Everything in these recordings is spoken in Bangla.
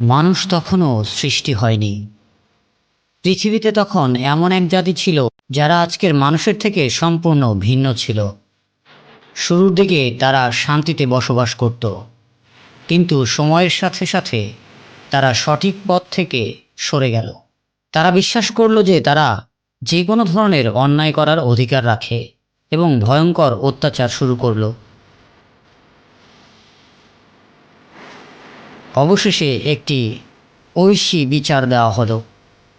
মানুষ তখনও সৃষ্টি হয়নি। পৃথিবীতে তখন এমন এক জাতি ছিল, যারা আজকের মানুষের থেকে সম্পূর্ণ ভিন্ন ছিল। শুরুর দিকে তারা শান্তিতে বসবাস করত, কিন্তু সময়ের সাথে সাথে তারা সঠিক পথ থেকে সরে গেল। তারা বিশ্বাস করল যে তারা যে কোনো ধরনের অন্যায় করার অধিকার রাখে এবং ভয়ঙ্কর অত্যাচার শুরু করল। অবশেষে একটি ঐশী বিচার দেওয়া হলো।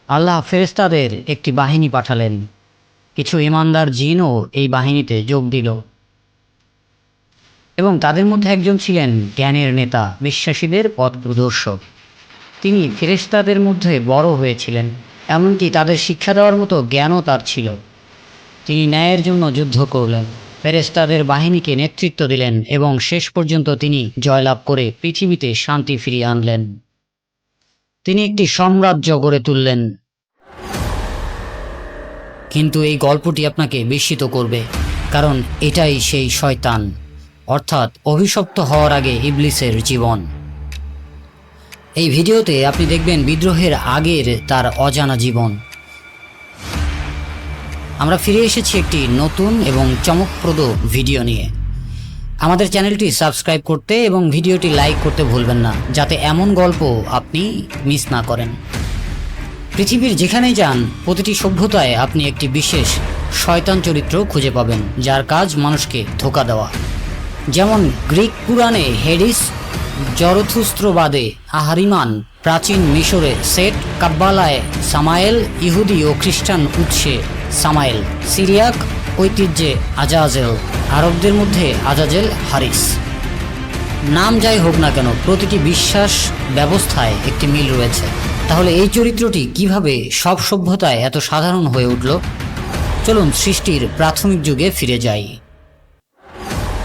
আল্লাহ ফেরেস্তাদের একটি বাহিনী পাঠালেন। কিছু ইমানদার জিনও এই বাহিনীতে যোগ দিল। এবং তাদের মধ্যে একজন ছিলেন জ্ঞানের নেতা, বিশ্বাসীদের পথ প্রদর্শক। তিনি ফেরেস্তাদের মধ্যে বড় হয়েছিলেন, এমনকি তাদের শিক্ষা দেওয়ার মতো জ্ঞানও তার ছিল। তিনি ন্যায়ের জন্য যুদ্ধ করলেন। ফেরেস্তাদের বাহিনীকে নেতৃত্ব দিলেন এবং শেষ পর্যন্ত তিনি জয়লাভ করে পৃথিবীতে শান্তি ফিরিয়ে আনলেন। তিনি একটি সাম্রাজ্য গড়ে তুললেন। কিন্তু এই গল্পটি আপনাকে বিস্মিত করবে, কারণ এটাই সেই শয়তান, অর্থাৎ অভিশপ্ত হওয়ার আগে ইবলিসের জীবন। এই ভিডিওতে আপনি দেখবেন বিদ্রোহের আগের তার অজানা জীবন। আমরা ফিরে এসেছি একটি নতুন এবং চমকপ্রদ ভিডিও নিয়ে। আমাদের চ্যানেলটি সাবস্ক্রাইব করতে এবং ভিডিওটি লাইক করতে ভুলবেন না, যাতে এমন গল্প আপনি মিস না করেন। পৃথিবীর যেখানেই যান, প্রতিটি সভ্যতায় আপনি একটি বিশেষ শয়তান চরিত্র খুঁজে পাবেন, যার কাজ মানুষকে ধোকা দেওয়া। যেমন গ্রিক পুরাণে হেডিস জরথুস্ত্রবাদে আহারিমান, প্রাচীন মিশরে সেট কাব্বালায় সামায়েল, ইহুদি ও খ্রিস্টান উৎসে সামায়েল সিরিয়াক ঐতিহ্যে আজাজেল, আরবদের মধ্যে আজাজেল হারিস। নাম যাই হোক না কেন, প্রতিটি বিশ্বাস ব্যবস্থায় একটি মিল রয়েছে। তাহলে এই চরিত্রটি কীভাবে সব সভ্যতায় এত সাধারণ হয়ে উঠল? চলুন সৃষ্টির প্রাথমিক যুগে ফিরে যাই।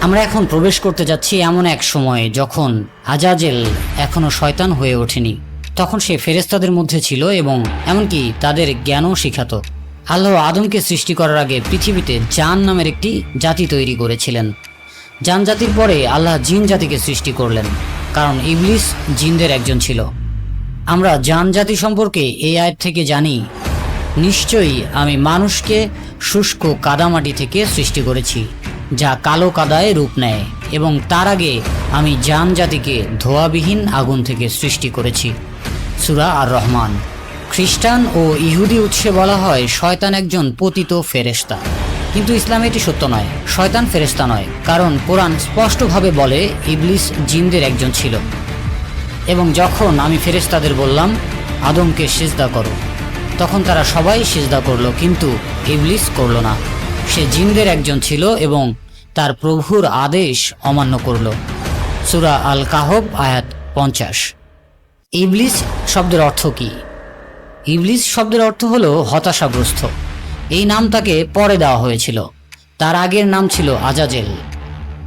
আমরা এখন প্রবেশ করতে যাচ্ছি এমন এক সময়ে যখন আজাজেল এখনও শয়তান হয়ে ওঠেনি। তখন সে ফেরেস্তাদের মধ্যে ছিল এবং এমনকি তাদের জ্ঞানও শিখাতো। আল্লাহ আদমকে সৃষ্টি করার আগে পৃথিবীতে জান নামের একটি জাতি তৈরি করেছিলেন। জান জাতির পরে আল্লাহ জিন জাতিকে সৃষ্টি করলেন, কারণ ইবলিস জিনদের একজন ছিল। আমরা জান জাতি সম্পর্কে এই আয়ের থেকে জানি, নিশ্চয়ই আমি মানুষকে শুষ্ক কাদামাটি থেকে সৃষ্টি করেছি, যা কালো কাদায় রূপ নেয়, এবং তার আগে আমি জান জাতিকে ধোয়াবিহীন আগুন থেকে সৃষ্টি করেছি। সুরা আর রহমান খ্রিস্টান ও ইহুদি উৎসে বলা হয়, শয়তান একজন পতিত ফেরেস্তা কিন্তু ইসলামে এটি সত্য নয়, শয়তান ফেরেস্তা নয়, কারণ কোরআন স্পষ্টভাবে বলে, ইবলিস জিনদের একজন ছিল। এবং যখন আমি ফেরেশতাদের বললাম, আদমকে সিজদা করো, তখন তারা সবাই সিজদা করল, কিন্তু ইবলিস করল না। সে জিনদের একজন ছিল এবং তার প্রভুর আদেশ অমান্য করল। সুরা আল কাহব আয়াত পঞ্চাশ। ইবলিস শব্দের অর্থ কি? ইবলিস শব্দের অর্থ হলো হতাশাগ্রস্ত। এই নাম তাকে পরে দেওয়া হয়েছিল। তার আগের নাম ছিল আজাজেল।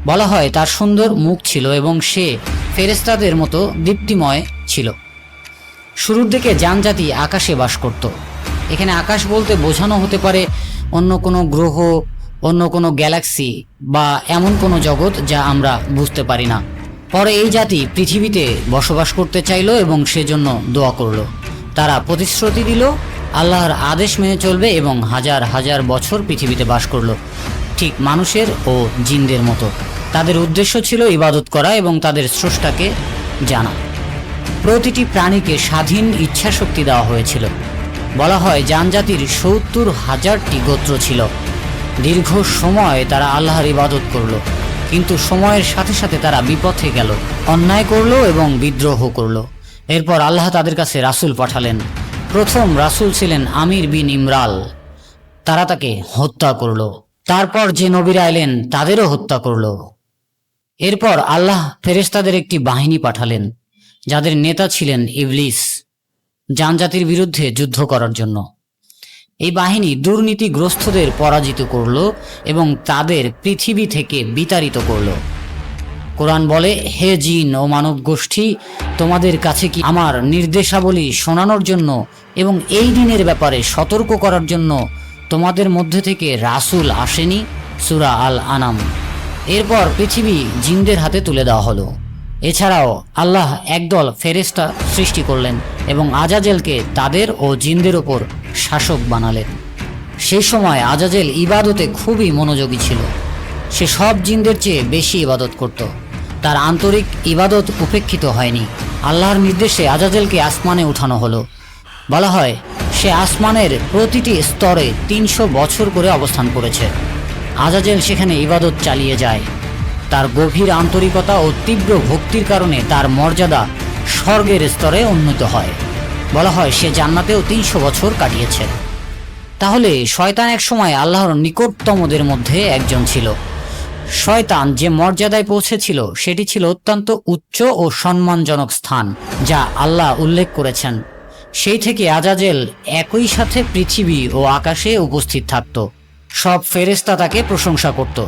বলা হয় তার সুন্দর মুখ ছিল এবং সে ফেরেস্তাদের মতো দীপ্তিময় ছিল। শুরুর দিকে যানজাতি আকাশে বাস করত। এখানে আকাশ বলতে বোঝানো হতে পারে অন্য কোনো গ্রহ, অন্য কোনো গ্যালাক্সি বা এমন কোনো জগৎ যা আমরা বুঝতে পারি না। পরে এই জাতি পৃথিবীতে বসবাস করতে চাইলো এবং সেজন্য দোয়া করল। তারা প্রতিশ্রুতি দিল, আল্লাহর আদেশ মেনে চলবে এবং হাজার হাজার বছর পৃথিবীতে বাস করল, ঠিক মানুষের ও জিনদের মতো। তাদের উদ্দেশ্য ছিল ইবাদত করা এবং তাদের স্রষ্টাকে জানা। প্রতিটি প্রাণীকে স্বাধীন ইচ্ছা শক্তি দেওয়া হয়েছিল। বলা হয় জানজাতির সত্তর হাজারটি গোত্র ছিল। দীর্ঘ সময় তারা আল্লাহর ইবাদত করল, কিন্তু সময়ের সাথে সাথে তারা বিপথে গেল, অন্যায় করল এবং বিদ্রোহ করল। এরপর আল্লাহ তাদের কাছে রাসূল পাঠালেন। প্রথম রাসূল ছিলেন আমির বিন ইমরাল তারা তাকে হত্যা করল। তারপর যে নবীরা এলেন, তাদেরও হত্যা করল। এরপর আল্লাহ ফেরেশতাদের একটি বাহিনী পাঠালেন, যাদের নেতা ছিলেন ইবলিস জানজাতির বিরুদ্ধে যুদ্ধ করার জন্য। এই বাহিনী দুর্নীতিগ্রস্তদের পরাজিত করল এবং তাদের পৃথিবী থেকে বিতাড়িত করল। কোরআন বলে, হে জিন ও মানব গোষ্ঠী, তোমাদের কাছে কি আমার নির্দেশাবলী শোনানোর জন্য এবং এই দিনের ব্যাপারে সতর্ক করার জন্য তোমাদের মধ্যে থেকে রাসূল আসেনি? সুরা আল আনাম এরপর পৃথিবী জিনদের হাতে তুলে দেওয়া হলো। এছাড়াও আল্লাহ একদল ফেরেস্তা সৃষ্টি করলেন এবং আজাজেলকে তাদের ও জিনদের ওপর শাসক বানালেন। সেই সময় আজাজেল ইবাদতে খুবই মনোযোগী ছিল। সে সব জিনদের চেয়ে বেশি ইবাদত করত। তার আন্তরিক ইবাদত উপেক্ষিত হয়নি। আল্লাহর নির্দেশে আজাজেলকে আসমানে উঠানো হলো। বলা হয়, সে আসমানের প্রতিটি স্তরে তিনশো বছর করে অবস্থান করেছে। আজাজেল সেখানে ইবাদত চালিয়ে যায়। তার গভীর আন্তরিকতা ও তীব্র ভক্তির কারণে তার মর্যাদা স্বর্গের স্তরে উন্নীত হয়। বলা হয়, সে জান্নাতেও তিনশো বছর কাটিয়েছে। তাহলে শয়তান এক সময় আল্লাহর নিকটতমদের মধ্যে একজন ছিল। শয়তান যে মর্যাদায় পৌঁছেছিল, সেটি ছিল অত্যন্ত উচ্চ ও সম্মানজনক স্থান, যা আল্লাহ উল্লেখ করেছেন। সেই থেকে আজাজেল একই সাথে পৃথিবী ও আকাশে উপস্থিত থাকত। সব ফেরেস্তা তাকে প্রশংসা করত।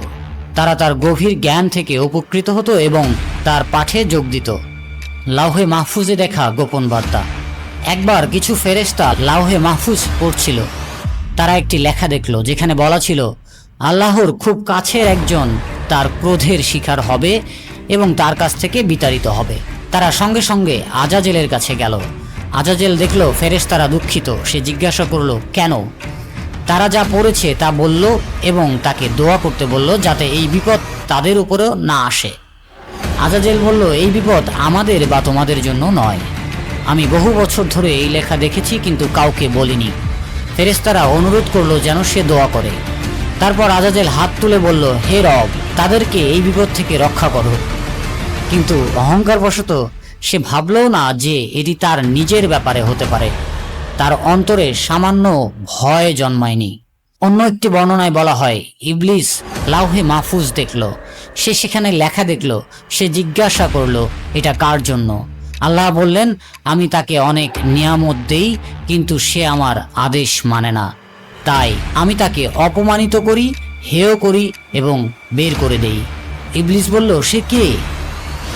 তারা তার গভীর জ্ঞান থেকে উপকৃত হতো এবং তার পাঠে যোগ দিত। লাউহে মাহফুজে দেখা গোপন বার্তা। একবার কিছু ফেরেস্তা লাউহে মাহফুজ পড়ছিল। তারা একটি লেখা দেখল, যেখানে বলা ছিল, আল্লাহর খুব কাছের একজন তার ক্রোধের শিকার হবে এবং তার কাছ থেকে বিতাড়িত হবে। তারা সঙ্গে সঙ্গে আজাজেলের কাছে গেল। আজাজেল দেখল ফেরেশতারা দুঃখিত। সে জিজ্ঞাসা করল, কেন? তারা যা পড়েছে তা বলল এবং তাকে দোয়া করতে বলল যাতে এই বিপদ তাদের উপরেও না আসে। আজাজেল বলল, এই বিপদ আমাদের বা তোমাদের জন্য নয়। আমি বহু বছর ধরে এই লেখা দেখেছি কিন্তু কাউকে বলিনি। ফেরেস্তারা অনুরোধ করল যেন সে দোয়া করে। তারপর আজাজেল হাত তুলে বলল, হে রব, তাদেরকে এই বিপদ থেকে রক্ষা করো। কিন্তু অহংকারবশত সে ভাবলও না যে এটি তার নিজের ব্যাপারে হতে পারে। তার অন্তরে সামান্য ভয় জন্মায়নি। অন্য একটি বর্ণনায় বলা হয়, ইবলিস লাউহে মাহফুজ দেখল, সে সেখানে লেখা দেখল, সে জিজ্ঞাসা করল, এটা কার জন্য? আল্লাহ বললেন, আমি তাকে অনেক নিয়ামত দেই, কিন্তু সে আমার আদেশ মানে না। তাই আমি তাকে অপমানিত করি, হেয় করি এবং বের করে দেই। ইবলিস বলল, সে কে?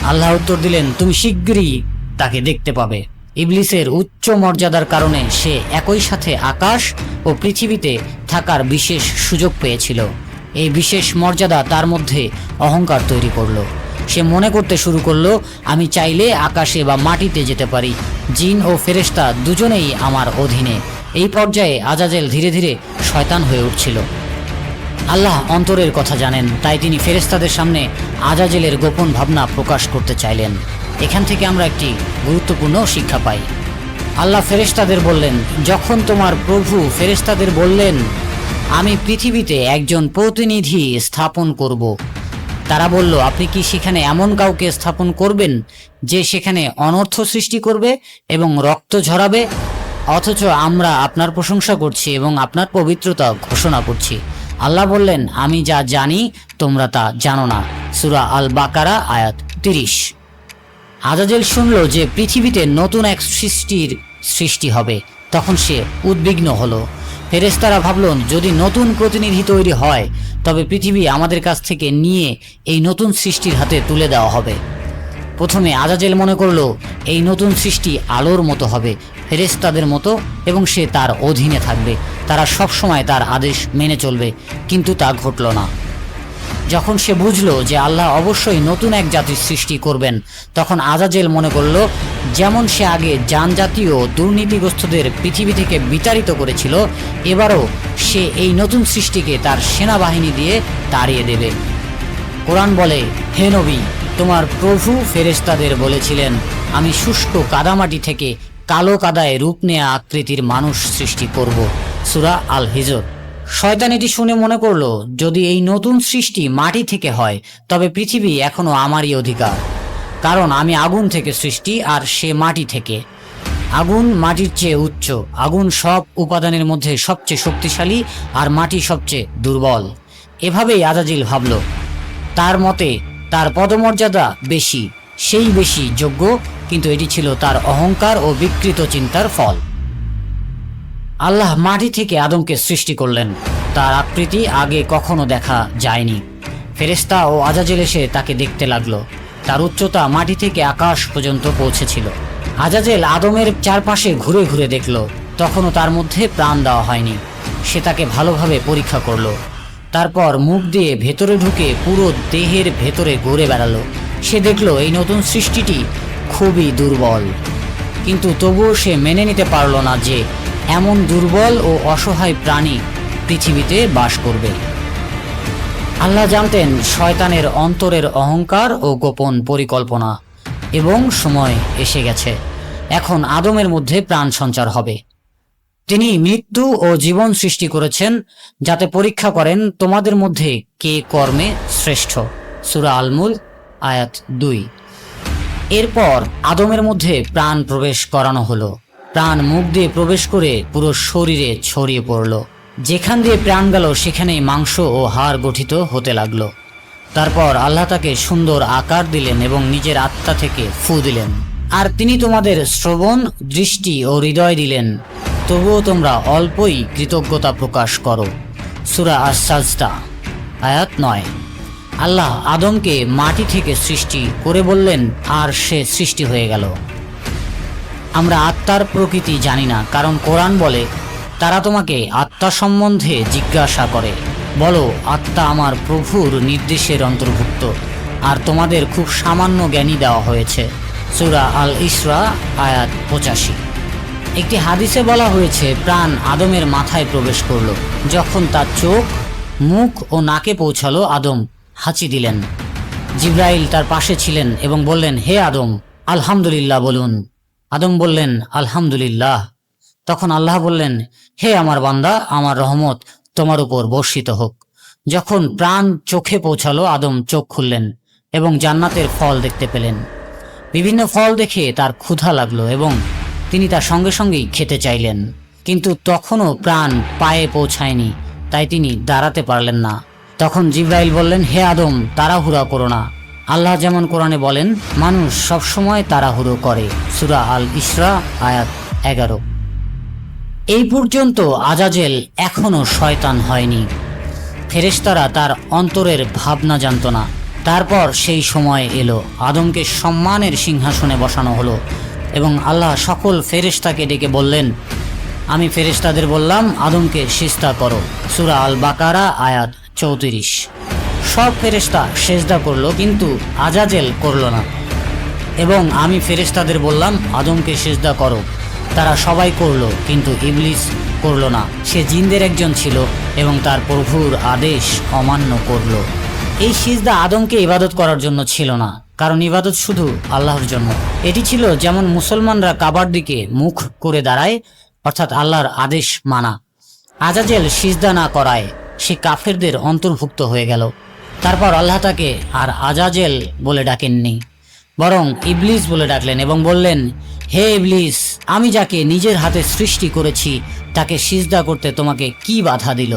আল্লাহ উত্তর দিলেন, তুমি শিগগিরই তাকে দেখতে পাবে। ইবলিসের উচ্চ মর্যাদার কারণে সে একই সাথে আকাশ ও পৃথিবীতে থাকার বিশেষ সুযোগ পেয়েছিল। এই বিশেষ মর্যাদা তার মধ্যে অহংকার তৈরি করল। সে মনে করতে শুরু করল, আমি চাইলে আকাশে বা মাটিতে যেতে পারি। জিন ও ফেরেশতা দুজনেই আমার অধীনে। এই পর্যায়ে আজাজেল ধীরে ধীরে শয়তান হয়ে উঠছিল। আল্লাহ অন্তরের কথা জানেন, তাই তিনি ফেরেস্তাদের সামনে আজাজেলের গোপন ভাবনা প্রকাশ করতে চাইলেন। এখান থেকে আমরা একটি গুরুত্বপূর্ণ শিক্ষা পাই। আল্লাহ ফেরেস্তাদের বললেন, যখন তোমার প্রভু ফেরেস্তাদের বললেন, আমি পৃথিবীতে একজন প্রতিনিধি স্থাপন করব তারা বলল, আপনি কি সেখানে এমন কাউকে স্থাপন করবেন যে সেখানে অনর্থ সৃষ্টি করবে এবং রক্ত ঝরাবে? অথচ আমরা আপনার প্রশংসা করছি এবং আপনার পবিত্রতা ঘোষণা করছি। আল্লাহ বললেন, আমি যা জানি, তোমরা তা জানো না। সুরা আল বাকারা আয়াত তিরিশ। আজাজেল শুনল যে পৃথিবীতে নতুন এক সৃষ্টির সৃষ্টি হবে। তখন সে উদ্বিগ্ন হলো। ফেরেস্তারা ভাবলেন, যদি নতুন প্রতিনিধি তৈরি হয়, তবে পৃথিবী আমাদের কাছ থেকে নিয়ে এই নতুন সৃষ্টির হাতে তুলে দেওয়া হবে। প্রথমে আজাজেল মনে করল, এই নতুন সৃষ্টি আলোর মতো হবে ফেরেস্তাদের মতো, এবং সে তার অধীনে থাকবে। তারা সবসময় তার আদেশ মেনে চলবে, কিন্তু তা ঘটল না। যখন সে বুঝলো যে আল্লাহ অবশ্যই নতুন এক জাতির সৃষ্টি করবেন, তখন আজাজেল মনে করল, যেমন সে আগে যানজাতীয় দুর্নীতিগ্রস্তদের পৃথিবী থেকে বিতাড়িত করেছিল, এবারও সে এই নতুন সৃষ্টিকে তার সেনাবাহিনী দিয়ে তাড়িয়ে দেবে। কোরআন বলে, হে নবী, তোমার প্রভু ফেরেস্তাদের বলেছিলেন, আমি শুষ্ক কাদামাটি থেকে কালো কাদায় রূপ নেয়া আকৃতির মানুষ সৃষ্টি করব। সুরা আল হিজর শয়তান এটি শুনে মনে করল, যদি এই নতুন সৃষ্টি মাটি থেকে হয়, তবে পৃথিবী এখনও আমারই অধিকার। কারণ আমি আগুন থেকে সৃষ্টি আর সে মাটি থেকে। আগুন মাটির চেয়ে উচ্চ, আগুন সব উপাদানের মধ্যে সবচেয়ে শক্তিশালী আর মাটি সবচেয়ে দুর্বল। এভাবেই আজাজিল ভাবল। তার মতে, তার পদমর্যাদা বেশি, সেই বেশি যোগ্য, কিন্তু এটি ছিল তার অহংকার ও বিকৃত চিন্তার ফল। আল্লাহ মাটি থেকে আদমকে সৃষ্টি করলেন। তার আকৃতি আগে কখনো দেখা যায়নি। ফেরেস্তা ও আজাজেল এসে তাকে দেখতে লাগল। তার উচ্চতা মাটি থেকে আকাশ পর্যন্ত পৌঁছেছিল। আজাজেল আদমের চারপাশে ঘুরে ঘুরে দেখল। তখনও তার মধ্যে প্রাণ দেওয়া হয়নি। সে তাকে ভালোভাবে পরীক্ষা করল। তারপর মুখ দিয়ে ভেতরে ঢুকে পুরো দেহের ভেতরে ঘুরে বেড়ালো। সে দেখল এই নতুন সৃষ্টিটি খুবই দুর্বল। কিন্তু তবুও সে মেনে নিতে পারল না যে এমন দুর্বল ও অসহায় প্রাণী পৃথিবীতে বাস করবে। আল্লাহ জানতেন শয়তানের অন্তরের অহংকার ও গোপন পরিকল্পনা এবং সময় এসে গেছে। এখন আদমের মধ্যে প্রাণ সঞ্চার হবে। তিনি মৃত্যু ও জীবন সৃষ্টি করেছেন যাতে পরীক্ষা করেন তোমাদের মধ্যে কে কর্মে শ্রেষ্ঠ। সুরা আলমুল আয়াত দুই। এরপর আদমের মধ্যে প্রাণ প্রবেশ করানো হলো। প্রাণ মুখ দিয়ে প্রবেশ করে পুরো শরীরে ছড়িয়ে পড়ল। যেখান দিয়ে প্রাণ গেল, সেখানেই মাংস ও হাড় গঠিত হতে লাগল। তারপর আল্লাহ তাকে সুন্দর আকার দিলেন এবং নিজের আত্মা থেকে ফু দিলেন। আর তিনি তোমাদের শ্রবণ, দৃষ্টি ও হৃদয় দিলেন। তবুও তোমরা অল্পই কৃতজ্ঞতা প্রকাশ করো। সুরা আসাজদা আয়াত নয়। আল্লাহ আদমকে মাটি থেকে সৃষ্টি করে বললেন, আর সে সৃষ্টি হয়ে গেল। আমরা আত্মার প্রকৃতি জানি না, কারণ কোরআন বলে, তারা তোমাকে আত্মা সম্বন্ধে জিজ্ঞাসা করে। বলো, আত্মা আমার প্রভুর নির্দেশের অন্তর্ভুক্ত, আর তোমাদের খুব সামান্য জ্ঞানী দেওয়া হয়েছে। সুরা আল ইসরা আয়াত পঁচাশি। একটি হাদিসে বলা হয়েছে, প্রাণ আদমের মাথায় প্রবেশ করল, যখন তার চোখ, মুখ ও নাকে পৌঁছালো আদম, হাঁচি দিলেন। জিব্রাইল তার পাশে ছিলেন এবং বললেন, হে আদম, আলহামদুলিল্লাহ বলুন। আদম বললেন, আলহামদুলিল্লাহ। তখন আল্লাহ বললেন, হে আমার বান্দা, আমার রহমত তোমার উপর বর্ষিত হোক। যখন প্রাণ চোখে পৌঁছালো, আদম চোখ খুললেন এবং জান্নাতের ফল দেখতে পেলেন। বিভিন্ন ফল দেখে তার ক্ষুধা লাগল এবং তিনি তার সঙ্গে সঙ্গেই খেতে চাইলেন। কিন্তু তখনও প্রাণ পায়ে পৌঁছায়নি, তাই তিনি দাঁড়াতে পারলেন না। তখন জিব্রাইল বললেন, হে আদম, তাড়াহুড়া করো না। আল্লাহ যেমন কোরআনে বলেন, মানুষ সবসময় তাড়াহুড়ো করে। সুরা আল ইসরা আয়াত এগারো। এই পর্যন্ত আজাজেল এখনও শয়তান হয়নি। ফেরেশতারা তার অন্তরের ভাবনা জানত না। তারপর সেই সময় এলো। আদমকে সম্মানের সিংহাসনে বসানো হলো এবং আল্লাহ সকল ফেরেশতাকে ডেকে বললেন, আমি ফেরেশতাদের বললাম, আদমকে সিস্তা করো। সুরা আল বাকারা আয়াত চৌত্রিশ। সব ফেরেশতা সেজদা করল, কিন্তু আজাজেল করল না। এবং আমি ফেরেশতাদের বললাম, আদমকে সেজদা করো। তারা সবাই করল, কিন্তু ইবলিস করল না। সে জিনদের একজন ছিল এবং তার প্রভুর আদেশ অমান্য করল। এই সিজদা আদমকে ইবাদত করার জন্য ছিল না, কারণ ইবাদত শুধু আল্লাহর জন্য। এটি ছিল যেমন মুসলমানরা কাবার দিকে মুখ করে দাঁড়ায়, অর্থাৎ আল্লাহর আদেশ মানা। আজাজেল সিজদা না করায় সে কাফেরদের অন্তর্ভুক্ত হয়ে গেল। তারপর আল্লাহ তাকে আর আজাজেল বলে ডাকেননি, বরং ইবলিস বলে ডাকলেন এবং বললেন, হে ইবলিস, আমি যাকে নিজের হাতে সৃষ্টি করেছি, তাকে সিজদা করতে তোমাকে কি বাধা দিল?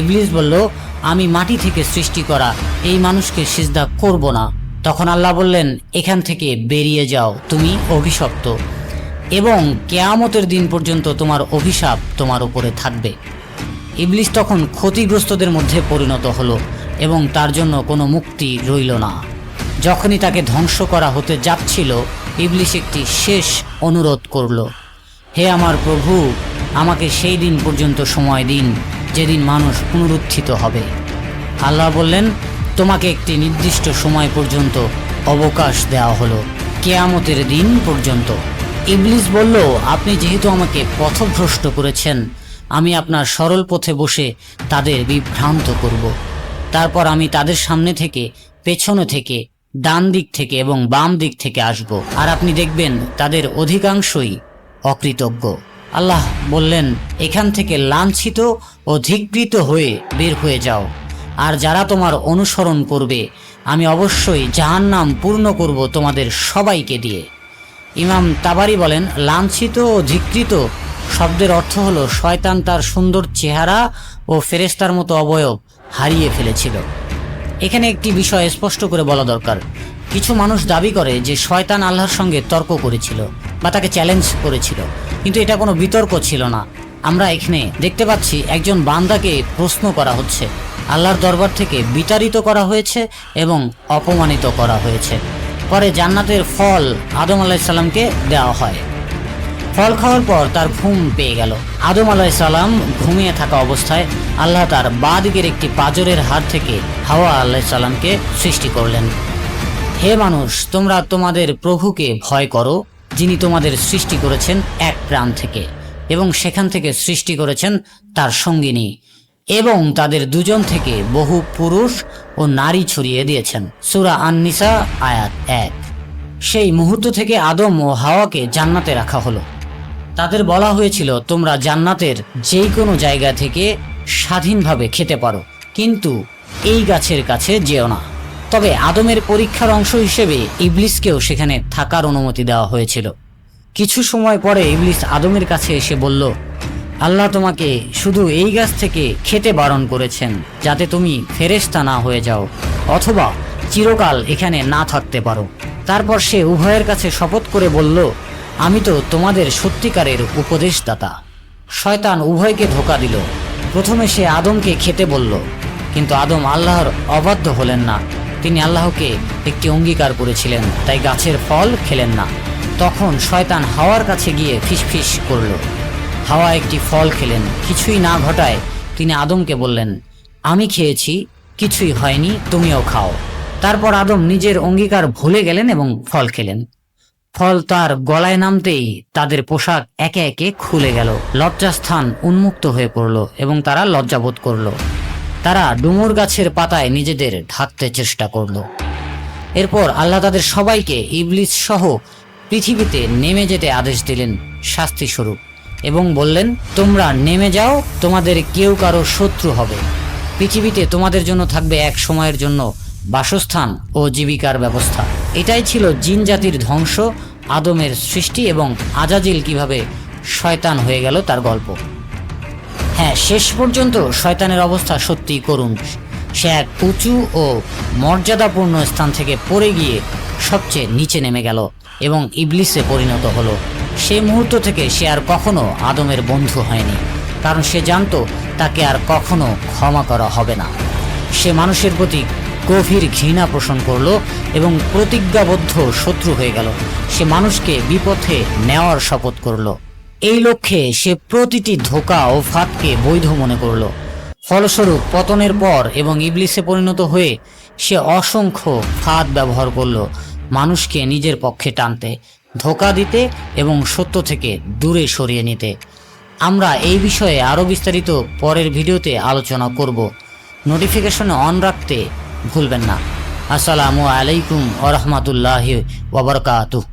ইবলিস বলল, আমি মাটি থেকে সৃষ্টি করা এই মানুষকে সিজদা করব না। তখন আল্লাহ বললেন, এখান থেকে বেরিয়ে যাও, তুমি অভিশপ্ত, এবং কেয়ামতের দিন পর্যন্ত তোমার অভিশাপ তোমার উপরে থাকবে। ইবলিস তখন ক্ষতিগ্রস্তদের মধ্যে পরিণত হলো। এবং তার জন্য কোনো মুক্তি রইল না। যখনই তাকে ধ্বংস করা হতে যাচ্ছিল ইবলিশ একটি শেষ অনুরোধ করল, হে আমার প্রভু, আমাকে সেই দিন পর্যন্ত সময় দিন যেদিন মানুষ পুনরুত্থিত হবে। আল্লাহ বললেন, তোমাকে একটি নির্দিষ্ট সময় পর্যন্ত অবকাশ দেওয়া হলো, কেয়ামতের দিন পর্যন্ত। ইবলিস বলল, আপনি যেহেতু আমাকে পথভ্রষ্ট করেছেন, আমি আপনার সরল পথে বসে তাদের বিভ্রান্ত করব। তারপর আমি তাদের সামনে থেকে, পেছনে থেকে, ডান দিক থেকে এবং বাম দিক থেকে আসব। আর আপনি দেখবেন তাদের অধিকাংশই অকৃতজ্ঞ। আল্লাহ বললেন, এখান থেকে লাঞ্ছিত ও ধিকৃত হয়ে বের হয়ে যাও। আর যারা তোমার অনুসরণ করবে, আমি অবশ্যই জাহান্নাম পূর্ণ করব তোমাদের সবাইকে দিয়ে। ইমাম তাবারি বলেন, লাঞ্ছিত ও ধিকৃত শব্দের অর্থ হলো শয়তান তার সুন্দর চেহারা ও ফেরেস্তার মতো অবয়ব। হারিয়ে ফেলেছিল। এখানে একটি বিষয় স্পষ্ট করে বলা দরকার। কিছু মানুষ দাবি করে যে শয়তান আল্লাহর সঙ্গে তর্ক করেছিল বা তাকে চ্যালেঞ্জ করেছিল। কিন্তু এটা কোনো বিতর্ক ছিল না। আমরা এখানে দেখতে পাচ্ছি একজন বান্দাকে প্রশ্ন করা হচ্ছে। আল্লাহর দরবার থেকে বিতাড়িত করা হয়েছে এবং অপমানিত করা হয়েছে। পরে জান্নাতের ফল আদম আলাইসাল্লামকে দেওয়া হয়। ফল খাওয়ার পর তার ঘুম পেয়ে গেল। আদম আলাইসাল্লাম ঘুমিয়ে থাকা অবস্থায় আল্লাহ তার বাঁ দিকের একটি পাজরের হাত থেকে হাওয়া আলাইসাল্লামকে সৃষ্টি করলেন। হে মানুষ, তোমরা তোমাদের প্রভুকে ভয় করো, যিনি তোমাদের সৃষ্টি করেছেন এক প্রাণ থেকে, এবং সেখান থেকে সৃষ্টি করেছেন তার সঙ্গিনী, এবং তাদের দুজন থেকে বহু পুরুষ ও নারী ছড়িয়ে দিয়েছেন। সুরা আননিসা, আয়াত এক। সেই মুহূর্ত থেকে আদম ও হাওয়াকে জান্নাতে রাখা হলো। তাদের বলা হয়েছিল, তোমরা জান্নাতের যেই কোনো জায়গা থেকে স্বাধীনভাবে খেতে পারো, কিন্তু এই গাছের কাছে যেও না। তবে আদমের পরীক্ষার অংশ হিসেবে ইবলিসকেও সেখানে থাকার অনুমতি দেওয়া হয়েছিল। কিছু সময় পরে ইবলিস আদমের কাছে এসে বলল, আল্লাহ তোমাকে শুধু এই গাছ থেকে খেতে বারণ করেছেন, যাতে তুমি ফেরেশতা না হয়ে যাও, অথবা চিরকাল এখানে না থাকতে পারো। তারপর সে উভয়ের কাছে শপথ করে বলল আমি তো তোমাদের সত্যিকারের উপদেশদাতা। শয়তান উভয়কে ধোকা দিল। প্রথমে সে আদমকে খেতে বলল, কিন্তু আদম আল্লাহর অবাধ্য হলেন না। তিনি আল্লাহকে একটি অঙ্গীকার করেছিলেন, তাই গাছের ফল খেলেন না। তখন শয়তান হাওয়ার কাছে গিয়ে ফিসফিস করল। হাওয়া একটি ফল খেলেন, কিছুই না ঘটায় তিনি আদমকে বললেন, আমি খেয়েছি, কিছুই হয়নি, তুমিও খাও। তারপর আদম নিজের অঙ্গীকার ভুলে গেলেন এবং ফল খেলেন। ফল তার গলায় নামতেই তাদের পোশাক একে একে খুলে গেল। লজ্জাস্থান উন্মুক্ত হয়ে পড়ল এবং তারা লজ্জাবোধ করল। তারা ডুমুর গাছের পাতায় নিজেদের ঢাকতে চেষ্টা করল। এরপর আল্লাহ তাদের সবাইকে ইবলিস সহ পৃথিবীতে নেমে যেতে আদেশ দিলেন শাস্তি স্বরূপ এবং বললেন, তোমরা নেমে যাও, তোমাদের কেউ কারও শত্রু হবে। পৃথিবীতে তোমাদের জন্য থাকবে এক সময়ের জন্য বাসস্থান ও জীবিকার ব্যবস্থা। এটাই ছিল জিন জাতির ধ্বংস, আদমের সৃষ্টি এবং আজাজিল কীভাবে শয়তান হয়ে গেল তার গল্প। হ্যাঁ শেষ পর্যন্ত শয়তানের অবস্থা সত্যিই করুণ। সে এক উঁচু ও মর্যাদাপূর্ণ স্থান থেকে পড়ে গিয়ে সবচেয়ে নিচে নেমে গেল এবং ইবলিসে পরিণত হলো। সে মুহূর্ত থেকে সে আর কখনো আদমের বন্ধু হয়নি, কারণ সে জানতো তাকে আর কখনো ক্ষমা করা হবে না। সে মানুষের প্রতি গভীর ঘৃণা পোষণ করল এবং প্রতিজ্ঞাবদ্ধ শত্রু হয়ে গেল। সে মানুষকে বিপথে নেওয়ার শপথ করল। এই লক্ষ্যে সে প্রতিটি ধোকা ও ফাঁদকে বৈধ মনে করল। ফলস্বরূপ পতনের পর এবং ইবলিসে পরিণত হয়ে সে অসংখ্য ফাঁদ ব্যবহার করল। মানুষকে নিজের পক্ষে টানতে, ধোকা দিতে এবং সত্য থেকে দূরে সরিয়ে নিতে। আমরা এই বিষয়ে আরও বিস্তারিত পরের ভিডিওতে আলোচনা করব। নোটিফিকেশন অন রাখতে ভুলবেন না। আসসালামু আলাইকুম ওরহমতুল্লাহ ওবরকাতুহ